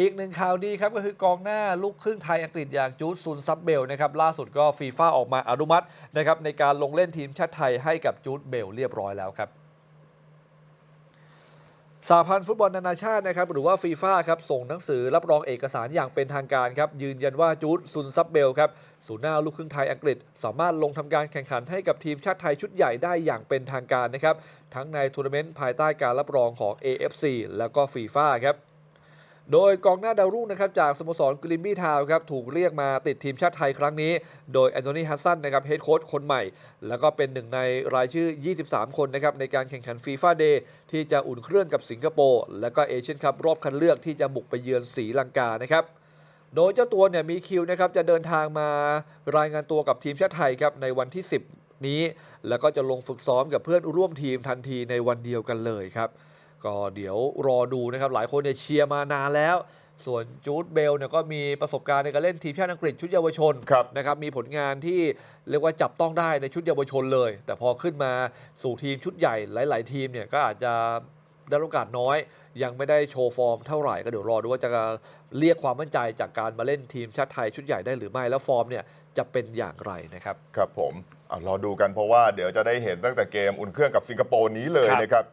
อีกหนึ่งข่าวดีครับก็คือกองหน้าลูกครึ่งไทยอังกฤษอย่างจูดซุนซับเบลนะครับล่าสุดก็ฟีฟ่าออกมาอนุมัตินะครับในการลงเล่นทีมชาติไทยให้กับจูดเบลเรียบร้อยแล้วครับสหพันธ์ฟุตบอลนานาชาตินะครับหรือว่าฟีฟ่าครับส่งหนังสือรับรองเอกสารอย่างเป็นทางการครับยืนยันว่าจูดซุนซับเบลครับศูนย์หน้าลูกครึ่งไทยอังกฤษ สามารถลงทำการแข่งขันให้กับทีมชาติไทยชุดใหญ่ได้อย่างเป็นทางการนะครับทั้งในทัวร์นาเมนต์ภายใต้การรับรองของ AFC แล้วก็ฟีฟ่าครับ โดยกองหน้าดาวรุ่งนะครับจากสโมสรกริมมี่ทาวครับถูกเรียกมาติดทีมชาติไทยครั้งนี้ โดยแอนโทนีฮัสซันนะครับเฮดโค้ชคนใหม่ แล้วก็เป็นหนึ่งในรายชื่อ 23 คนนะครับในการแข่งขันฟีฟ่าเดย์ที่จะอุ่นเครื่องกับสิงคโปร์และก็เอเชียนคัพรอบคัดเลือกที่จะบุกไปเยือนศรีลังกานะครับโดยเจ้าตัวเนี่ยมีคิวนะครับจะเดินทางมารายงานตัวกับทีมชาติไทยครับในวันที่ 10 นี้ แล้วก็จะลงฝึกซ้อมกับเพื่อนร่วมทีมทันทีในวันเดียวกันเลยครับ ก็เดี๋ยวรอดูนะครับ หลายคนเนี่ยเชียร์มานานแล้ว ส่วนจูดเบลเนี่ยก็มีประสบการณ์ในการเล่นทีมชาติอังกฤษชุดเยาวชนครับนะครับมีผลงานที่เรียกว่าจับต้องได้ในชุดเยาวชนเลย แต่พอขึ้นมาสู่ทีมชุดใหญ่หลาย ๆ ทีมเนี่ยก็อาจจะได้โอกาสน้อย ยังไม่ได้โชว์ฟอร์มเท่าไหร่ก็เดี๋ยวรอดูว่าจะเรียกความมั่นใจจากการมาเล่นทีมชาติไทยชุดใหญ่ได้หรือไม่แล้วฟอร์มเนี่ยจะเป็นอย่างไรนะครับครับผมเอารอดูกันเพราะว่าเดี๋ยวจะได้เห็นตั้งแต่เกมอุ่นเครื่องกับสิงคโปร์นี้เลยครับนะครับ